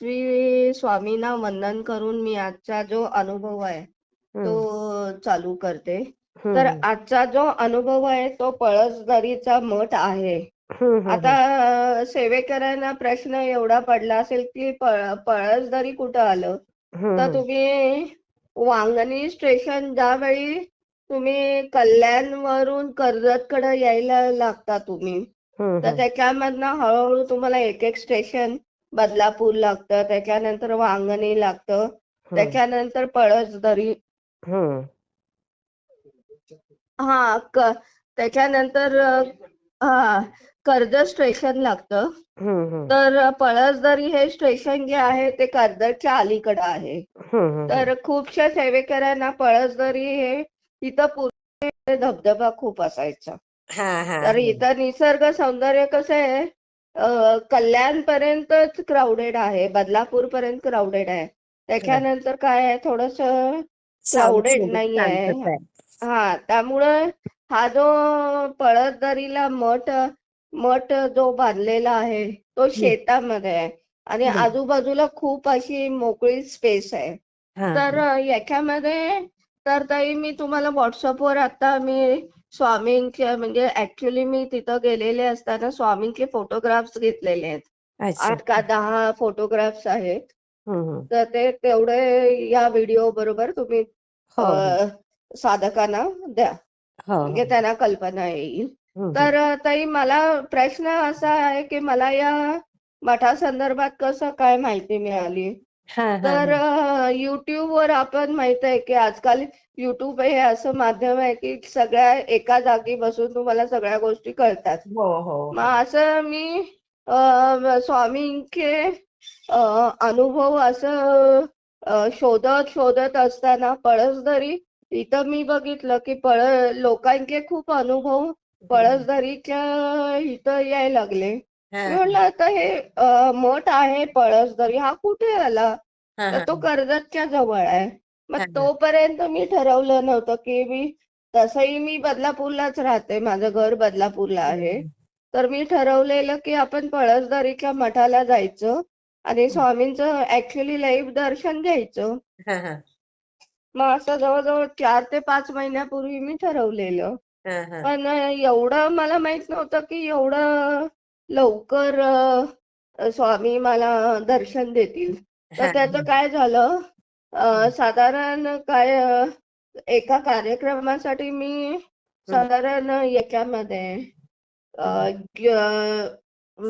श्री स्वामींना वंदन करून मी आजचा जो अनुभव आहे तो चालू करते. तर आजचा जो अनुभव आहे तो पळसदरीचा मठ आहे. आता सेवेकरांना प्रश्न एवढा पडला असेल की पळ- पळसदरी कुठं आलं? तर तुम्ही वांगणी स्टेशन ज्यावेळी तुम्ही कल्याणवरून कर्जतकडे यायला लागता तुम्ही तर त्याच्यामधनं हळूहळू तुम्हाला एक एक स्टेशन बदलापूर लागतं त्याच्यानंतर वांगणी लागतं त्याच्यानंतर पळसदरी. हा. क त्याच्यानंतर हा कर्जत स्टेशन लागतं. तर पळसदरी हे स्टेशन जे आहे ते कर्जतच्या अलीकडे आहे. तर खूपशा सेवेकरांना पळसदरी हे इथं पूर्वी धबधबा खूप असायचा. हा हा तर इथं निसर्ग सौंदर्य कसं आहे अ, कल्याणपर्यंतच क्राऊडेड आहे. बदलापूर पर्यंत क्राऊडेड आहे. त्याच्यानंतर काय आहे? थोडस क्राऊडेड नाही आहे. हा त्यामुळं हा जो पळसदरीला मठ मठ जो बांधलेला आहे तो शेतामध्ये आहे. आणि. आजूबाजूला खूप अशी मोकळी स्पेस आहे. तर याच्यामध्ये तर ताई मी तुम्हाला व्हॉट्सअपवर आता मी स्वामींचे म्हणजे ऍक्च्युली मी तिथं गेलेले असताना स्वामींचे फोटोग्राफ्स घेतलेले आहेत. आठ का दहा फोटोग्राफ्स आहेत. तर ते तेवढे या व्हिडिओ बरोबर तुम्ही हो, अ, साधकांना द्या. म्हणजे त्यांना कल्पना येईल. तर ताई मला प्रश्न असा आहे की मला या मठासंदर्भात कसं काय माहिती मिळाली? तर युट्यूब वर आपण माहीत आहे की आजकाल युट्यूब हे असं माध्यम आहे की सगळ्या एका जागी बसून तुम्हाला सगळ्या गोष्टी कळतात. हो हो मग असं मी स्वामींचे अनुभव असं शोधत शोधत असताना पळसदरी इथं मी बघितलं की पळ लोकांचे खूप अनुभव पळसदरीच्या इथं यायला लागले. मी म्हटलं आता हे मठ आहे पळसदरी हा कुठे आला? तर तो कर्जतच्या जवळ आहे. मग. तोपर्यंत मी ठरवलं नव्हतं की मी तसंही मी बदलापूरलाच राहते माझं घर बदलापूरला आहे. तर मी ठरवलेलं की आपण पळसदरीच्या मठाला जायचं आणि स्वामींचं ऍक्च्युली लाईव्ह दर्शन घ्यायचं. मग असं जवळजवळ चार ते पाच महिन्यापूर्वी मी ठरवलेलं. पण एवढं मला माहीत नव्हतं की एवढं लवकर अ, स्वामी मला दर्शन देतील. तर त्याचं काय झालं अ, साधारण काय अ, एका कार्यक्रमासाठी मी साधारण याच्यामध्ये अ, ग-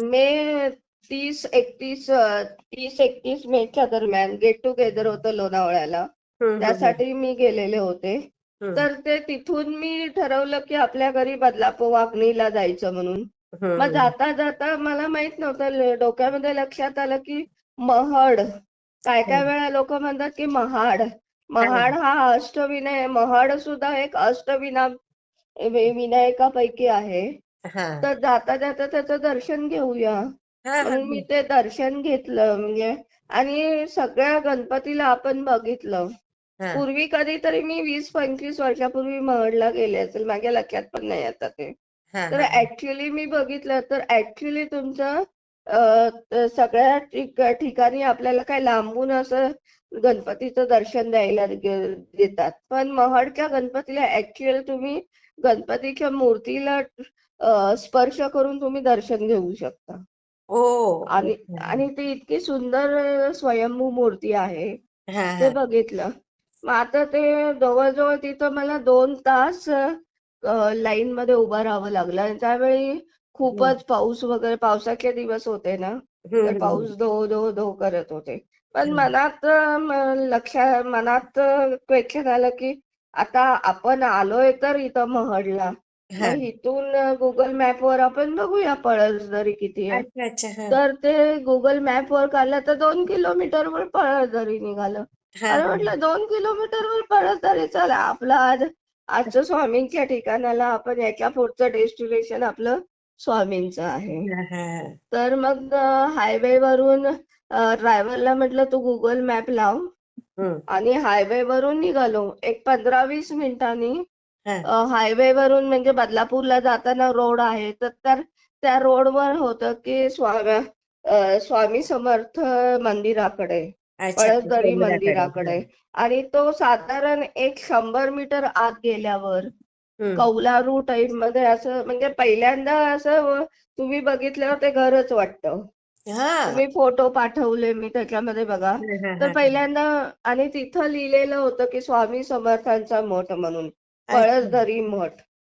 मे तीस एकतीस अ, तीस एकतीस मेच्या दरम्यान गेट टुगेदर होतं लोणावळ्याला. त्यासाठी मी गेलेले होते. तर ते तिथून मी ठरवलं की आपल्या घरी बदलापूर वाकणीला जायचं म्हणून. मग जाता जाता मला माहीत नव्हतं डोक्यामध्ये लक्षात आलं की महड. काय काय वेळा लोक म्हणतात की महाड. महाड हा. अष्टविनाय महड सुद्धा एक अष्टविना विनायकापैकी आहे. तर जाता जाता त्याचं दर्शन घेऊया. म्हणून मी ते दर्शन घेतलं म्हणजे आणि सगळ्या गणपतीला आपण बघितलं. पूर्वी कधीतरी मी वीस पंचवीस वर्षापूर्वी महडला गेले असेल माझ्या लक्षात पण नाही आता ते. तर ऍक्च्युली मी बघितलं तर ऍक्च्युली तुमचं सगळ्या ठिक- ठिकाणी आपल्याला काय लांबून असं गणपतीचं दर्शन द्यायला देतात. पण महडच्या गणपतीला ऍक्च्युअल तुम्ही गणपतीच्या मूर्तीला स्पर्श करून तुम्ही दर्शन घेऊ शकता. ओ आणि आणि ती इतकी सुंदर स्वयंभू मूर्ती आहे. ते बघितलं. मग आता ते जवळजवळ तिथं मला दोन तास लाईन मध्ये उभं राहावं लागलं. आणि त्यावेळी खूपच पाऊस वगैरे पावसाचे दिवस होते ना तर पाऊस धो धो धो करत होते. पण. मनात लक्षात मनात क्वेश्चन आलं की आता आपण आलोय तर इथं महडला. इथून गुगल मॅपवर आपण बघूया पळसदरी किती आहे. तर ते गुगल मॅपवर काढलं तर दोन किलोमीटरवर पळसदरी निघालं. अरे म्हटलं दोन किलोमीटरवर पळसदरी चला आपलं आज आजचं स्वामींच्या ठिकाणाला आपण याच्या पुढचं डेस्टिनेशन आपलं स्वामींचं आहे. तर मग हायवे वरून ड्रायव्हरला म्हटलं तू गुगल मॅप लाव. आणि हायवे वरून निघालो. एक पंधरा वीस मिनिटांनी हायवे वरून म्हणजे बदलापूरला जाताना रोड आहे. तर त्या रोडवर होतं की स्वामी स्वामी समर्थ मंदिराकडे. अच्छा पळसदरी मंदिराकडे. आणि तो साधारण एक शंभर मीटर आत गेल्यावर. कौलारू टाईपमध्ये असं म्हणजे पहिल्यांदा असं तुम्ही बघितल्यावर ते घरच वाटतं. हा. तुम्ही फोटो पाठवले मी त्याच्यामध्ये बघा. तर. पहिल्यांदा आणि तिथं लिहिलेलं होतं की स्वामी समर्थांचा मठ म्हणून. अच्छा. पळसदरी मठ.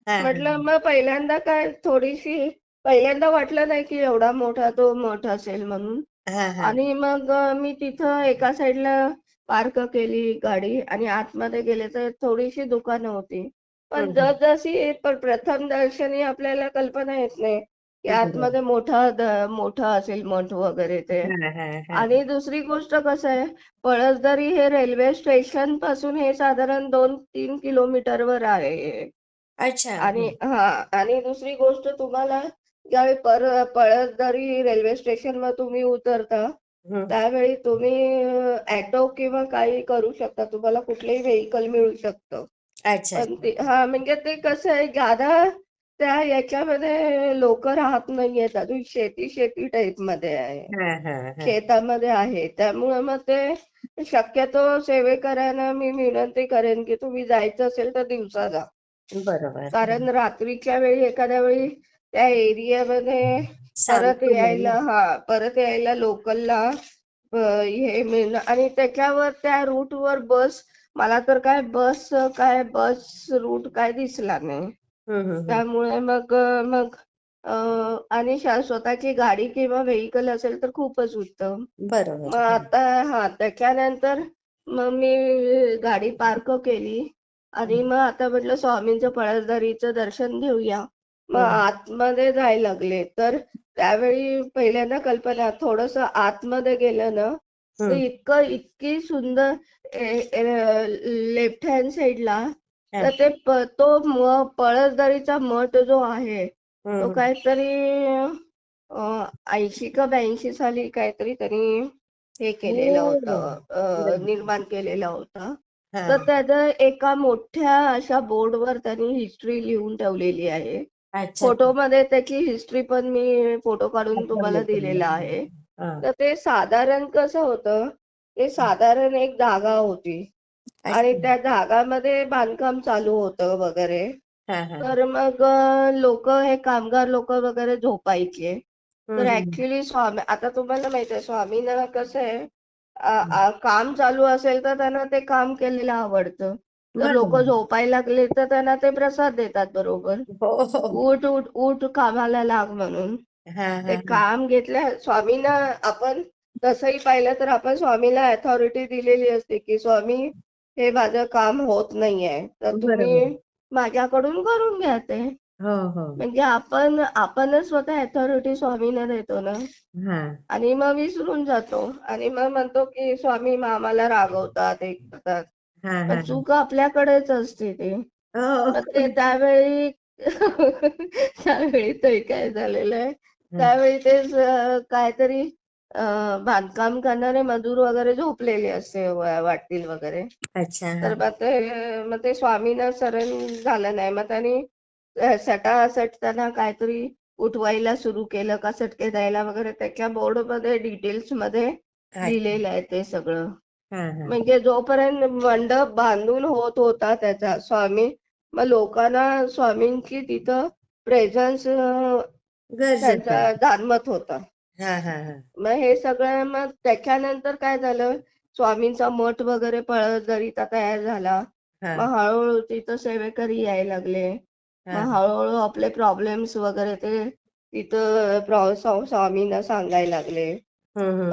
म्हटलं मग पहिल्यांदा काय थोडीशी पहिल्यांदा वाटलं नाही की एवढा मोठा तो मठ असेल म्हणून. हा, हा. आणि मग अ, मी तिथं एका साईडला पार्क केली गाडी आणि आतमध्ये गेले तर थोडीशी दुकानं होती पण हम्म, हम्म. जसजशी पण प्रथम दर्शनी आपल्याला कल्पना येत नाही की बरोबर. आतमध्ये मोठा द- मोठा असेल मठ वगैरे ते हा, हा, हा. आणि दुसरी गोष्ट कसं आहे पळसदरी हे रेल्वे स्टेशनपासून हे साधारण दोन तीन किलोमीटरवर आहे अच्छा आणि हा आणि दुसरी गोष्ट तुम्हाला ज्यावेळी पर पळसदरी रेल्वे स्टेशनवर तुम्ही उतरता. त्यावेळी तुम्ही ऍटो किंवा काही करू शकता. तुम्हाला कुठलंही व्हेकल मिळू शकतं. अच्छा. पण ते हा म्हणजे ते कसं आहे ज्यादा त्या याच्यामध्ये लोक राहत नाहीयेत. अजून शेती शेती टाईपमध्ये आहे. हा, हा, हा. शेतामध्ये आहे. त्यामुळे मग ते शक्यतो सेवेकरांना मी विनंती करेन की तुम्ही जायचं असेल तर दिवसा जा. बरोबर. कारण रात्रीच्या वेळी एखाद्या वेळी त्या एरियामध्ये परत यायला. हा परत यायला लोकलला हे मिळणं आणि त्याच्यावर त्या रूट वर बस मला तर काय बस काय बस रूट काय दिसला नाही. त्यामुळे मग मग आणि स्वतःची गाडी किंवा व्हेकल असेल तर खूपच उत्तम. मग आता हा त्याच्यानंतर मग मी गाडी पार्क केली आणि मग आता म्हटलं स्वामींचं पळसदरीचं दर्शन घेऊया. मग. आतमध्ये जायला लागले तर त्यावेळी पहिल्यांदा कल्पना थोडस आतमध्ये गेलं ना तर. इतकं इतकी सुंदर लेफ्ट हँड साईडला हा. तर ते तो पळसदरीचा मठ जो आहे तो. काहीतरी ऐंशी का ब्याऐंशी साली काहीतरी त्यांनी हे केलेलं. होतं. निर्माण केलेला होता. तर त्याचं एका मोठ्या अशा बोर्डवर त्यांनी हिस्ट्री लिहून ठेवलेली आहे फोटोमध्ये त्याची हिस्ट्री पण मी फोटो काढून तुम्हाला तुम्ही. दिलेला आहे. तर ते साधारण कसं होतं ते साधारण एक जागा होती आणि. त्या जागामध्ये बांधकाम चालू होतं वगैरे. तर मग लोक हे कामगार लोक वगैरे झोपायचे तर. ऍक्च्युली स्वामी आता तुम्हाला माहिती आहे स्वामींना कसं आहे काम चालू असेल तर त्यांना ते काम केलेलं आवडतं लोक. झोपायला लागले तर त्यांना ते प्रसाद देतात बरोबर हो, हो. उठ उठ उठ कामाला लाग म्हणून हा, ते हा, हा. काम घेतल्या स्वामींना आपण तसंही पाहिलं तर आपण स्वामीला अथॉरिटी दिलेली असते की स्वामी हे माझं काम होत नाहीये तर तुम्ही. माझ्याकडून करून घ्या ते हो, हो. म्हणजे आपण आपणच स्वतः अथॉरिटी स्वामींना देतो ना हा. आणि मग विसरून जातो आणि मग म्हणतो की स्वामी मग आम्हाला रागवतात हे करतात हा, पण हा. चूक आपल्याकडेच असते ते हो. मग ते त्यावेळी त्यावेळी ते काय झालेलं आहे त्यावेळी ते स- काहीतरी अं, बांधकाम करणारे मजूर वगैरे झोपलेले असते वा- वाटतील वगैरे अच्छा तर मग ते मग ते स्वामींना सरण झालं नाही मग त्यांनी सटासट त्यांना काहीतरी उठवायला सुरू केलं का सटके द्यायला वगैरे त्याच्या बोर्डमध्ये डिटेल्समध्ये अच्छा. लिहिलेलं आहे ते सगळं. म्हणजे जोपर्यंत मंडप बांधून होत होता त्याचा स्वामी मग लोकांना स्वामींची तिथं प्रेझन्स त्यांचा. जाणवत होता हा, हा, हा. मग हे सगळं मग त्याच्यानंतर काय झालं स्वामींचा मठ वगैरे पळसदरीचा तयार झाला मग हळूहळू तिथं सेवेकरी यायला लागले. मग हळूहळू आपले प्रॉब्लेम्स वगैरे ते तिथं स्वामींना सांगायला लागले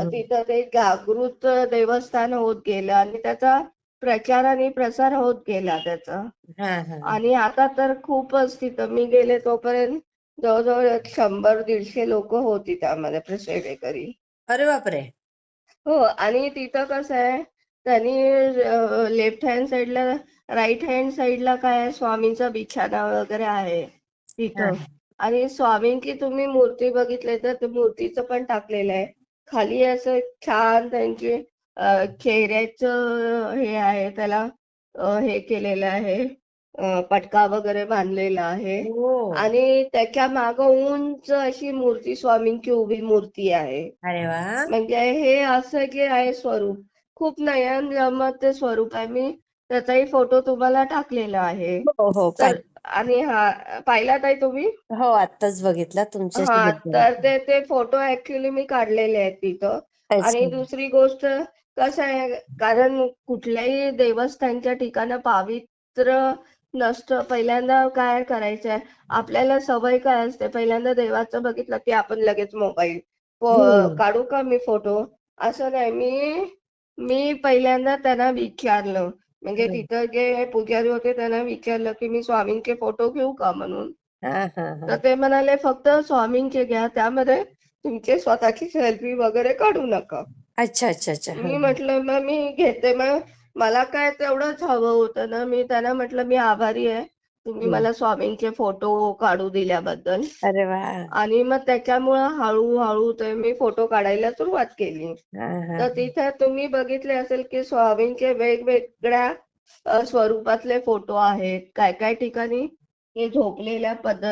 तिथं ते जागृत देवस्थान होत गेलं आणि त्याचा प्रचार आणि प्रसार होत गेला त्याचा. आणि आता तर खूपच तिथं मी गेले तोपर्यंत जवळजवळ शंभर दीडशे लोक होती त्यामध्ये सेवेकरी अरे बापरे! हो आणि तिथं कसं आहे त्यांनी लेफ्ट हँड साईडला राईट हँड साईडला काय स्वामींचा बिछाना वगैरे आहे. तिथं. आणि स्वामींची तुम्ही मूर्ती बघितली तर मूर्तीचं पण टाकलेलं आहे. खाली असं छान त्यांचे चेहऱ्याचं हे आहे त्याला हे केलेलं आहे पटका वगैरे बांधलेला आहे. हो. आणि त्याच्या माग उंच अशी मूर्ती स्वामींची उभी मूर्ती आहे. म्हणजे हे असं की आहे स्वरूप खूप नयन रम्य ते स्वरूप आहे. मी त्याचाही फोटो तुम्हाला टाकलेला आहे. हो हो तर. आणि हा पाहिला ताई तुम्ही? हो आत्ताच बघितला हा. तर ते ते फोटो ऍक्च्युली मी काढलेले आहेत तिथं. आणि दुसरी गोष्ट कसं आहे कारण कुठल्याही देवस्थानच्या ठिकाणं पावित्र्य नसतं. पहिल्यांदा काय करायचंय आपल्याला सवय काय असते पहिल्यांदा देवाचं बघितलं की आपण लगेच मोबाईल हम्म. काढू का मी फोटो? असं नाही. मी मी पहिल्यांदा त्यांना विचारलं. म्हणजे. तिथं जे पुजारी होते त्यांना विचारलं की मी स्वामींचे फोटो घेऊ का म्हणून? तर ते म्हणाले फक्त स्वामींचे घ्या त्यामध्ये तुमचे स्वतःची सेल्फी वगैरे काढू नका. अच्छा अच्छा अच्छा. मी म्हटलं मग मी घेते मग मला काय तेवढंच हवं होतं ना? मी त्यांना म्हटलं मी आभारी आहे. तुम्ही. मला स्वामींचे फोटो काढू दिल्याबद्दल. अरे वा. आणि मग त्याच्यामुळं हळूहळू ते मी फोटो काढायला सुरुवात केली. तर तिथे तुम्ही बघितले असेल की स्वामींचे वेगवेगळ्या स्वरूपातले फोटो आहेत. काय काय ठिकाणी हे झोपलेल्या पद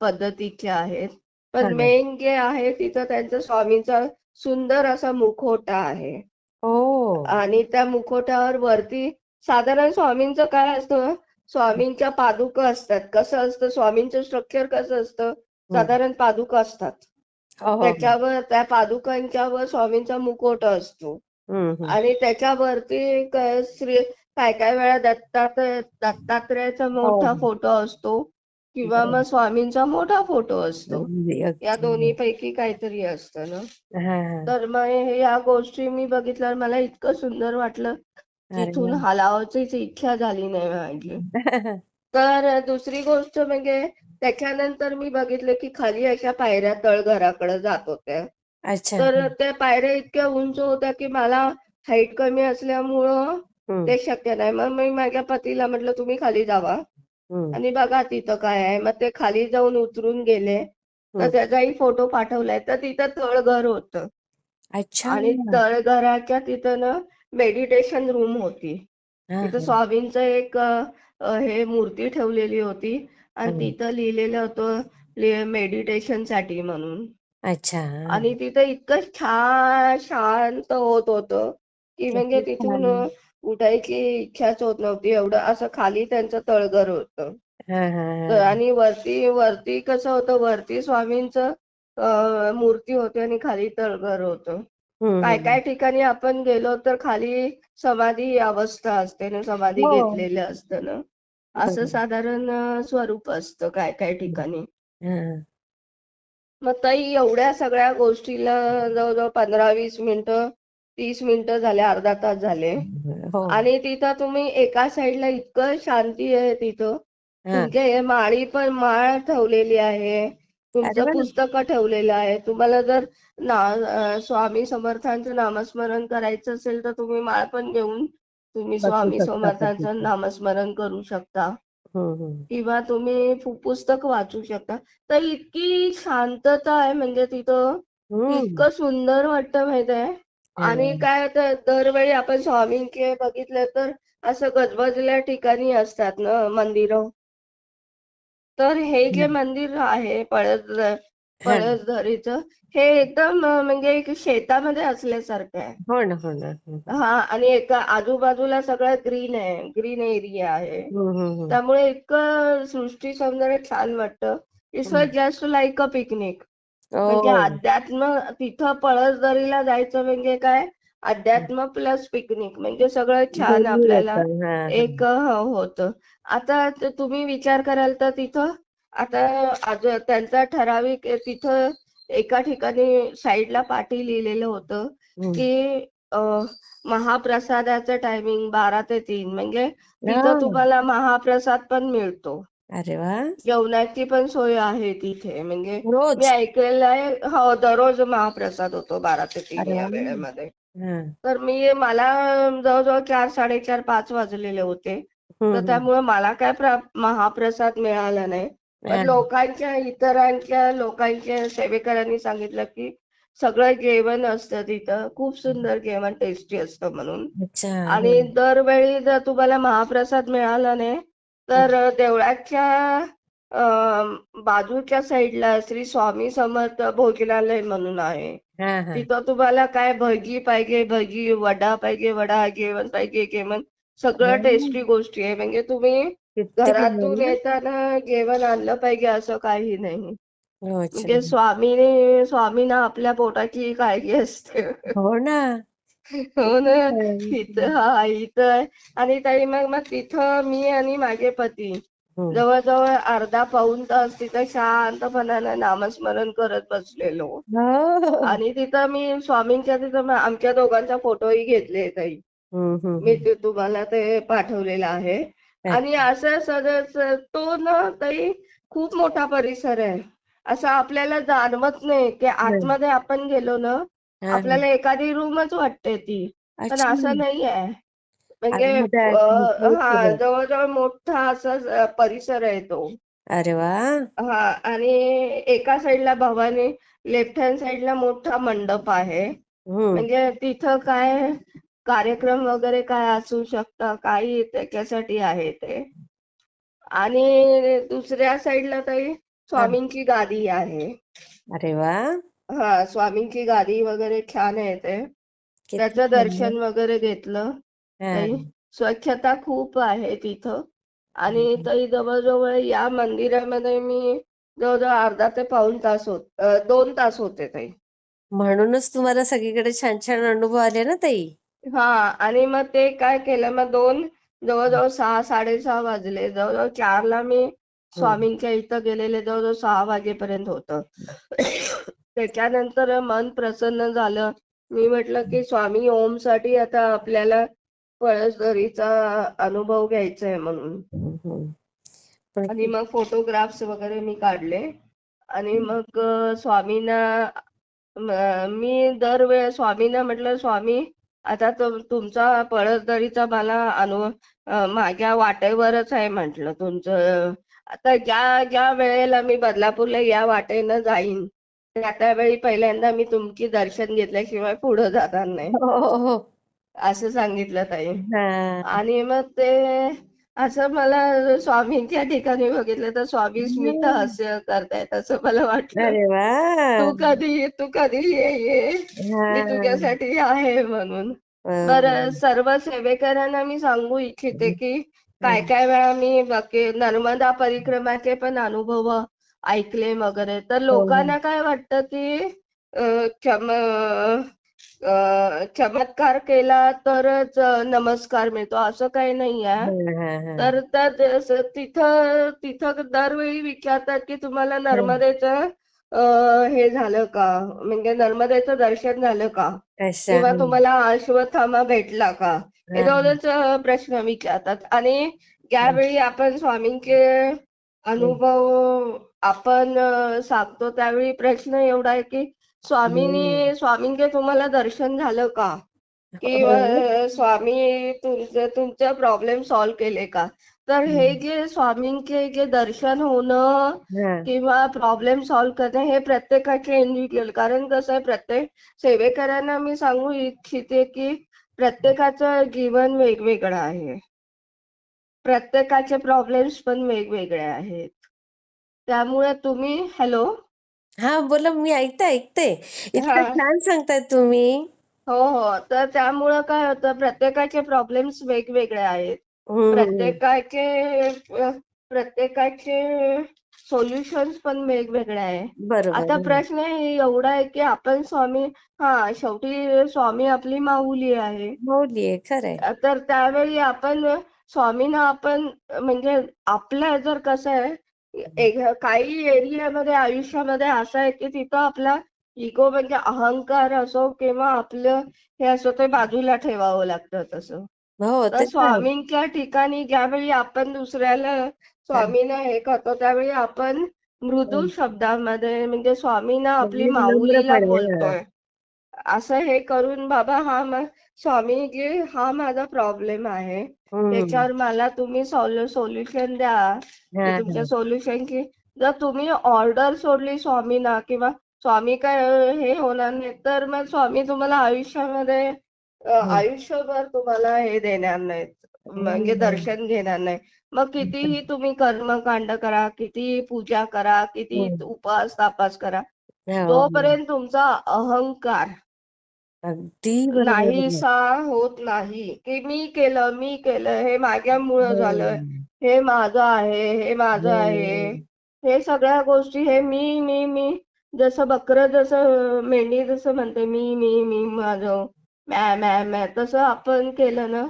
पद्धतीचे आहेत. पण. मेन जे आहे तिथं त्यांचं स्वामींचा सुंदर असा मुखवटा आहे. हो. आणि त्या मुखवट्यावर वरती साधारण स्वामींचं काय असतं? स्वामींच्या पादुका असतात. कसं असतं? स्वामींचं स्ट्रक्चर कसं असतं? साधारण पादुका असतात. त्याच्यावर त्या पादुकांच्या वर स्वामींचा मुखवटा असतो. आणि त्याच्यावरती श्री काय काय वेळा दत्तात दत्तात्रेयाचा मोठा हो. फोटो असतो किंवा मग स्वामींचा मोठा फोटो असतो. अगदी. या दोन्ही पैकी काहीतरी असतं ना? तर मग या गोष्टी मी बघितल्यावर मला इतकं सुंदर वाटलं. तिथून वा. हलावायचीच इच्छा झाली नाही माझी. तर दुसरी गोष्ट म्हणजे त्याच्यानंतर मी बघितलं की खाली अशा पायऱ्या तळघराकडे जात होत्या. अच्छा. तर त्या पायऱ्या इतक्या उंच होत्या की मला हाईट कमी असल्यामुळं ते शक्य नाही. मग मी माझ्या पतीला म्हटलं तुम्ही खाली जावा. आणि बघा तिथं काय आहे. मग ते खाली जाऊन उतरून गेले. तर. त्याचाही फोटो पाठवलाय. तर तिथं तळघर होतं. अच्छा. आणि तळघराच्या तिथं ना मेडिटेशन रूम होती तिथं. स्वामींचं एक हे मूर्ती ठेवलेली होती आणि. तिथं लिहिलेलं होतं मेडिटेशनसाठी म्हणून अच्छा आणि तिथं इतकं छान शांत होत होतं की म्हणजे तिथून. उठायची इच्छाच होत नव्हती एवढं असं खाली त्यांचं तळघर होतं हा, हा, हा. आणि वरती वरती कसं होतं वरती स्वामींचं मूर्ती होती आणि खाली तळघर होतं काय. काय ठिकाणी आपण गेलो तर खाली समाधी अवस्था असते ना समाधी हो. घेतलेलं असतं ना असं बरोबर. साधारण अ, स्वरूप असतं काय काय ठिकाणी हा. मग ताई एवढ्या सगळ्या गोष्टीला जवळजवळ पंधरा वीस मिनिटं तीस मिनिटं झाले अर्धा तास झाले हो आणि तिथं तुम्ही एका साईडला इतकं शांती आहे तिथं हा. हे माळी पण माळ ठेवलेली आहे तुमचं. पुस्तकं ठेवलेलं आहे तुम्हाला जर ना स्वामी समर्थांचं नामस्मरण करायचं असेल तर तुम्ही माळ पण घेऊन तुम्ही स्वामी समर्थांचं. नामस्मरण करू शकता हम्म, हम्म. किंवा तुम्ही पुस्तक वाचू शकता तर इतकी शांतता आहे म्हणजे तिथं. इतकं सुंदर वाटतं माहितीये आणि हा. काय तर दरवेळी आपण स्वामींचे बघितलं तर असं गजबजल्या ठिकाणी असतात ना मंदिरं तर हे जे. मंदिर आहे पळस हा. पळसधरीचं हे एकदम म्हणजे एक शेतामध्ये असल्यासारखं आहे हो ना हो ना हम्म, हा आणि एका आजूबाजूला सगळं ग्रीन आहे ग्रीन एरिया आहे. त्यामुळे इतकं सृष्टी सौंदर्य छान वाटतं it's. Just like a picnic म्हणजे. अध्यात्म तिथं पळसदरीला जायचं म्हणजे काय अध्यात्म प्लस पिकनिक म्हणजे सगळं छान आपल्याला होतं. हा, हा. एक होतं आता तुम्ही विचार कराल तर तिथं आता त्यांचा ठराविक तिथं एका ठिकाणी साईडला पाठी लिहिलेलं होतं. की महाप्रसादाचं टायमिंग बारा ते तीन. म्हणजे. तिथं तुम्हाला महाप्रसाद पण मिळतो. अरे वा. जेवणाची पण सोय आहे तिथे. म्हणजे मी ऐकलेलं आहे हो दररोज महाप्रसाद होतो बारा ते तीन या वेळेमध्ये. तर मी मला जवळजवळ चार साडेचार पाच वाजलेले होते. तर. त्यामुळे मला काय प्रा- महाप्रसाद मिळाला नाही. पण लोकांच्या इतरांच्या लोकांच्या सेवेकरांनी सांगितलं की सगळं जेवण असतं तिथं खूप सुंदर जेवण टेस्टी असतं म्हणून आणि. दरवेळी जर तुम्हाला महाप्रसाद मिळाला नाही तर देवळाच्या बाजूच्या साईडला श्री स्वामी समर्थ भोजनालय म्हणून आहे तिथं तुम्हाला काय भजी पाहिजे भजी वडा पाहिजे वडा जेवण पाहिजे जेवण सगळं. टेस्टी गोष्टी आहे म्हणजे तुम्ही घरातून. येताना जेवण आणलं पाहिजे असं काही नाही हो. म्हणजे स्वामीने स्वामींना आपल्या पोटाची काळजी असते हो ना हो ना. इथं हा इथं. आणि ताई मग मग तिथं मी आणि माझे पती हम्म. जवळजवळ अर्धा पाऊण तास तिथं शांतपणानं नामस्मरण करत बसलेलो हो. आणि तिथं मी स्वामींच्या तिथं आमच्या दोघांचा फोटोही घेतले ताई मी. ते तुम्हाला ते पाठवलेलं आहे. आणि असं सगळं तो ना ताई खूप मोठा परिसर आहे असं आपल्याला जाणवत नाही की आतमध्ये आपण गेलो ना आपल्याला एखादी रूमच वाटते ती पण. असं नाही आहे म्हणजे आहे, मोकळं हा. जवळजवळ मोठा असा परिसर आहे तो अरे वा हा आणि एका साईडला भवानी लेफ्ट हँड साईडला मोठा मंडप आहे. म्हणजे तिथं काय कार्यक्रम वगैरे काय असू शकतं? काही त्याच्यासाठी आहे ते. आणि दुसऱ्या साईडला तरी स्वामींची गादी आहे. अरे वा. हा स्वामींची गादी वगैरे छान आहे ते. त्याचं. दर्शन वगैरे घेतलं. ताई स्वच्छता खूप आहे तिथं. आणि ताई जवळजवळ या मंदिरामध्ये मी जवळजवळ अर्धा ते पाऊण तास होत दोन तास होते ताई म्हणूनच तुम्हाला सगळीकडे छान छान अनुभव आले ना ताई? हा आणि मग ते काय केलं? मग दोन जवळजवळ सहा साडेसहा वाजले. जवळजवळ चारला मी स्वामींच्या इथं गेलेले जवळजवळ सहा वाजेपर्यंत होतं. त्याच्यानंतर मन प्रसन्न झालं. मी म्हटलं की स्वामी ओमसाठी आता आपल्याला पळसदरीचा अनुभव घ्यायचा आहे म्हणून. आणि मग फोटोग्राफ्स वगैरे मी काढले. आणि मग स्वामींना मी दरवेळेस स्वामींना म्हटलं स्वामी आता तुम- तुमचा पळसदरीचा मला अनु अ, माझ्या वाटेवरच आहे म्हटलं तुमचं. आता ज्या ज्या वेळेला मी बदलापूरला या वाटेनं जाईन त्या त्या वेळी पहिल्यांदा मी तुमची दर्शन घेतल्याशिवाय पुढे जाणार नाही. हो हो. असं सांगितलं ताई. आणि मग ते असं मला स्वामींच्या ठिकाणी बघितलं तर स्वामी स्मित हास्य करतायत असं मला वाटलं. अरे वा. तू कधी तू कधी ये ये. हा. मी तुझ्यासाठी आहे म्हणून. हा. बरं सर्व सेवेकरांना मी सांगू इच्छिते की काय काय वेळा मी बाकी नर्मदा परिक्रमाचे पण अनुभव ऐकले वगैरे. तर लोकांना काय वाटतं की अ, क्षम अ, चमत्कार केला तरच नमस्कार मिळतो असं काही नाही आहे. तर तर तिथं तिथं दरवेळी विचारतात की तुम्हाला नर्मदेचं हे झालं का? म्हणजे नर्मदेचं दर्शन झालं का? किंवा. तुम्हाला अश्वत्थामा भेटला का? हे अ, प्रश्न विचारतात. आणि ज्यावेळी आपण स्वामींचे अनुभव आपण सांगतो त्यावेळी प्रश्न एवढा आहे की स्वामींनी स्वामींचे तुम्हाला दर्शन झालं का? किंवा हो. स्वामी तुमचं तुमचं प्रॉब्लेम सॉल्व्ह केले का? तर हे जे स्वामींचे जे दर्शन होणं. किंवा प्रॉब्लेम सॉल्व्ह करणे हे प्रत्येकाचे इंडिव्हिज्युअल कारण कसं आहे प्रत्येक सेवेकरांना मी सांगू इच्छिते की प्रत्येकाचं जीवन वेगवेगळं आहे. प्रत्येकाचे प्रॉब्लेम्स पण वेगवेगळे आहेत. त्यामुळे तुम्ही हॅलो हा बोला मी ऐकते ऐकते. इतकं हा. छान सांगताय तुम्ही. हो हो. तर त्यामुळं काय होतं प्रत्येकाचे प्रॉब्लेम्स वेगवेगळे आहेत. प्रत्येकाचे अ, प्रत्येकाचे सोल्युशन्स पण वेगवेगळे आहे. बरोबर. आता प्रश्न एवढा आहे की आपण स्वामी हा शेवटी स्वामी आपली माऊली आहे. मौली आहे खरंय. तर त्यावेळी आपण स्वामींना आपण म्हणजे आपलं जर कसं आहे काही एरियामध्ये आयुष्यामध्ये असं आहे की तिथं आपला इगो म्हणजे अहंकार असो किंवा आपलं हे असो ते बाजूला ठेवावं लागतं तसं हो तर ते तर. स्वामींच्या ठिकाणी ज्यावेळी आपण दुसऱ्याला स्वामींना हे करतो त्यावेळी आपण मृदू हं. शब्दामध्ये म्हणजे स्वामींना आपली माऊलीला बोलतोय असं हे करून बाबा हा म- स्वामीजी हा माझा प्रॉब्लेम आहे. त्याच्यावर मला तुम्ही सोल्युशन द्या की तुमच्या सोल्युशनची जर तुम्ही ऑर्डर सोडली स्वामींना किंवा स्वामी काय हे होणार नाही तर मग स्वामी तुम्हाला आयुष्यामध्ये. आयुष्यभर तुम्हाला हे देणार नाहीत म्हणजे. दर्शन घेणार नाही मग कितीही तुम्ही कर्मकांड करा कितीही पूजा करा किती. उपास तापास करा हो. जोपर्यंत तुमचा अहंकार अगदी बरोबर. नाहीसा होत नाही की मी केलं मी केलं हे माझ्यामुळं झालं हं. हे माझं आहे हे माझं आहे हं. हे सगळ्या गोष्टी हे मी मी मी जसं बकरं जसं मेंढी जसं म्हणते मी मी मी माझं मॅ मॅ मॅ तसं आपण केलं ना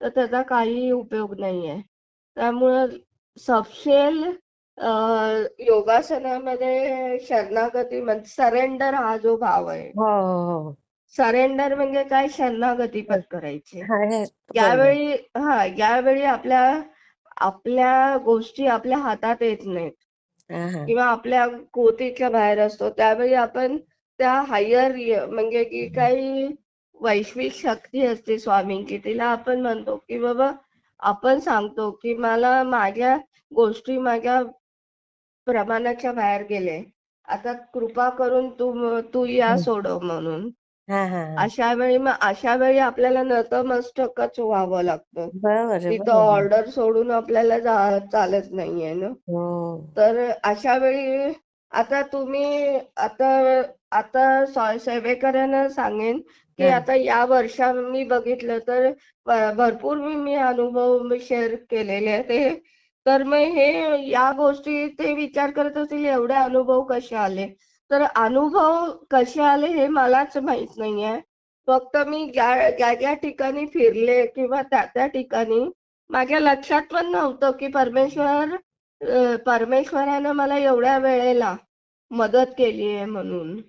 तर त्याचा काही उपयोग नाहीये त्यामुळं सपशेल अं, योगासनामध्ये शरणागती म्हणजे सरेंडर हा जो भाव आहे हो, हो, हो. सरेंडर म्हणजे काय शरणागती पत्करायची. यावेळी हा यावेळी आपल्या आपल्या गोष्टी आपल्या हातात येत नाहीत. किंवा आपल्या कोतीच्या बाहेर असतो त्यावेळी आपण त्या हायर म्हणजे की काही वैश्विक शक्ती असते स्वामींची तिला आपण म्हणतो की बाबा आपण सांगतो की मला माझ्या गोष्टी माझ्या प्रमाणाच्या बाहेर गेले आता कृपा करून तू तू या. सोडव म्हणून. अशा वेळी मग अशा वेळी आपल्याला नतमस्तकच व्हावं लागतं बरोबर तिथं. ऑर्डर सोडून आपल्याला जा चालत नाहीये ना हो. तर अशा वेळी आता तुम्ही आता आता स- सेवेकरांना सांगेन की हा. आता या वर्षा मी बघितलं तर भ- भरपूर मी मी अनुभव शेअर केलेले आहेत ते तर मग हे या गोष्टी ते विचार करत असतील एवढे अनुभव कसे आले तर अनुभव कसे आले हे मलाच माहीत नाहीये. फक्त मी ज्या ज्या ज्या ठिकाणी फिरले किंवा त्या त्या ठिकाणी माझ्या लक्षात पण नव्हतं की परमेश्वर परमेश्वरानं मला एवढ्या वेळेला मदत केली आहे म्हणून.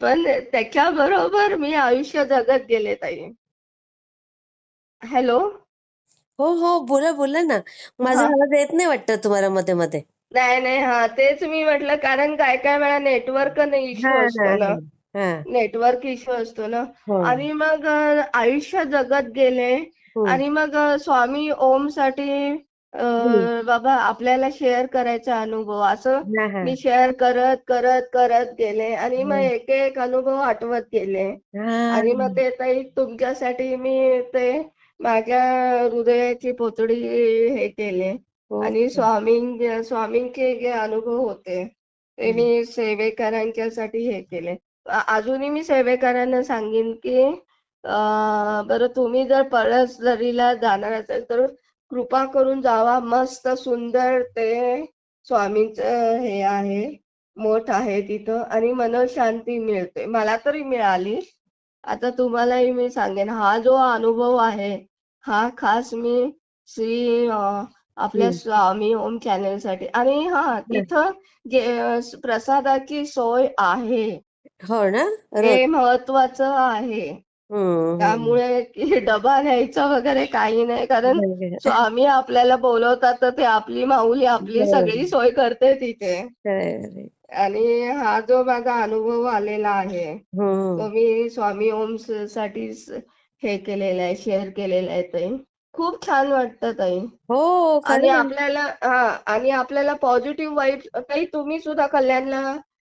पण त्याच्याबरोबर मी आयुष्य जगत गेले ताई. हॅलो? हो हो बोला बोला ना. माझा आवाज येत नाही वाटतं तुम्हाला मध्ये मध्ये नाही नाही हा तेच मी म्हटलं कारण काय काय वेळा नेटवर्क हा इश्यू हा असतो ना. हा. हा नेटवर्क इश्यू असतो ना. हो. आणि मग आयुष्य जगत गेले हम्म, आणि मग स्वामी ओमसाठी हम्म. बाबा आपल्याला शेअर करायचा अनुभव. असं हा हा. मी शेअर करत करत करत गेले आणि मग हा एक एक अनुभव आठवत गेले. आणि हा. मग ते ताई तुमच्यासाठी मी ते माझ्या हृदयाची पोतडी हे केले. आणि स्वामीं स्वामींचे जे अनुभव होते ते. मी सेवेकरांच्यासाठी हे केले. अजूनही मी सेवेकरांना सांगेन की बरं तुम्ही जर पळसदरीला जाणार असाल तर कृपा करून जावा. मस्त सुंदर ते स्वामींचं हे आहे मठ आहे तिथं आणि मनशांती मिळते. मला तरी मिळाली. आता तुम्हालाही मी सांगेन. हा जो अनुभव आहे हा खास मी श्री आपल्या. स्वामी ओम चॅनलसाठी. आणि हा तिथं जे प्रसादाची सोय आहे. हो ना? हे महत्वाचं आहे. त्यामुळे की डबा न्यायचा वगैरे काही नाही. कारण स्वामी आपल्याला बोलवतात तर ते आपली माऊली आपली सगळी सोय करते तिथे. आणि हा जो माझा अनुभव आलेला आहे तो मी स्वामी ओमसाठी हे केलेलं आहे शेअर केलेलं आहे ते. खूप छान वाटतं ताई. हो आणि खरं आपल्याला हा आणि आपल्याला पॉझिटिव्ह वाईब ताई तुम्ही सुद्धा कल्याणला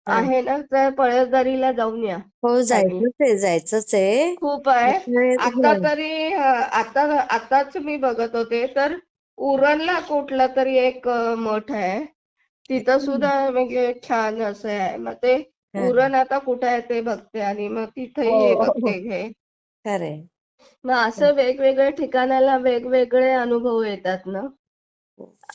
आहे ना तर पळसदरीला जाऊन या. हो ताई. जायचंच आहे जायचंच आहे. खूप आहे. त्यामुळे आता हो. तरी अ, आता आताच मी बघत होते तर उरणला कुठला तरी एक अ, मठ आहे. तिथं सुद्धा म्हणजे छान असं आहे. मग ते हा. उरण आता कुठं आहे ते बघते आणि मग तिथेही हे हो. बघते हे. मग असं वेगवेगळ्या ठिकाणाला वेगवेगळे अनुभव येतात ना?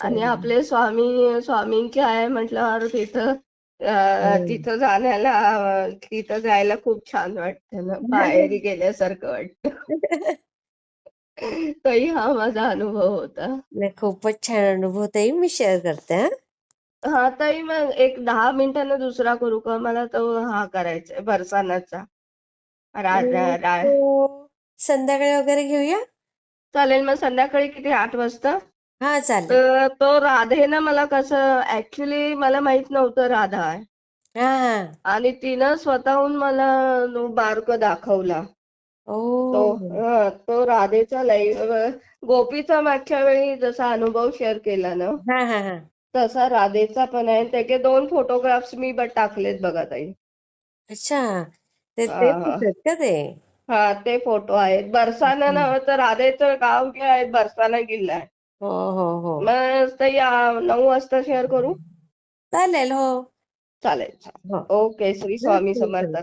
आणि. आपले स्वामी स्वामींचे आहे म्हटल्यावर तिथं अ, हो. तिथं जाण्याला अ, तिथं जायला खूप छान वाटतं ना? बाहेर गेल्यासारखं वाटतं. तोही हा माझा अनुभव होता. नाही खूपच छान अनुभव ताई मी शेअर करते हा. हा ताई मग एक दहा मिनिटांना दुसरा करू का? मला तो हा करायचा आहे बरसानाचा. रा रा रा तो संध्याकाळी वगैरे घेऊया? चालेल मग संध्याकाळी किती? आठ वाजता? हा चालेल. तर तो राधेनं मला कसं ऍक्च्युली मला माहीत नव्हतं राधा. आहे हा. हा आणि तिनं स्वतःहून मला बारक दाखवला. तो ओ हं, तो राधेचा लाईव्ह गोपीचा मागच्या वेळी जसा अनुभव शेअर केला ना हा हा हा. तसा राधेचा पण आहे. त्याचे दोन फोटोग्राफ्स मी पण टाकलेत बघा ताई. अच्छा. ते तेच हा आहेत का ते? हा ते फोटो आहेत. बरसाना नव्ह तर राधेचं गाव जे आहे बरसाना किल्ला आहे. हो हो हो. मग ते या नऊ वाजता शेअर करू? चालेल हो. चालेल ओके श्री स्वामी समर्थ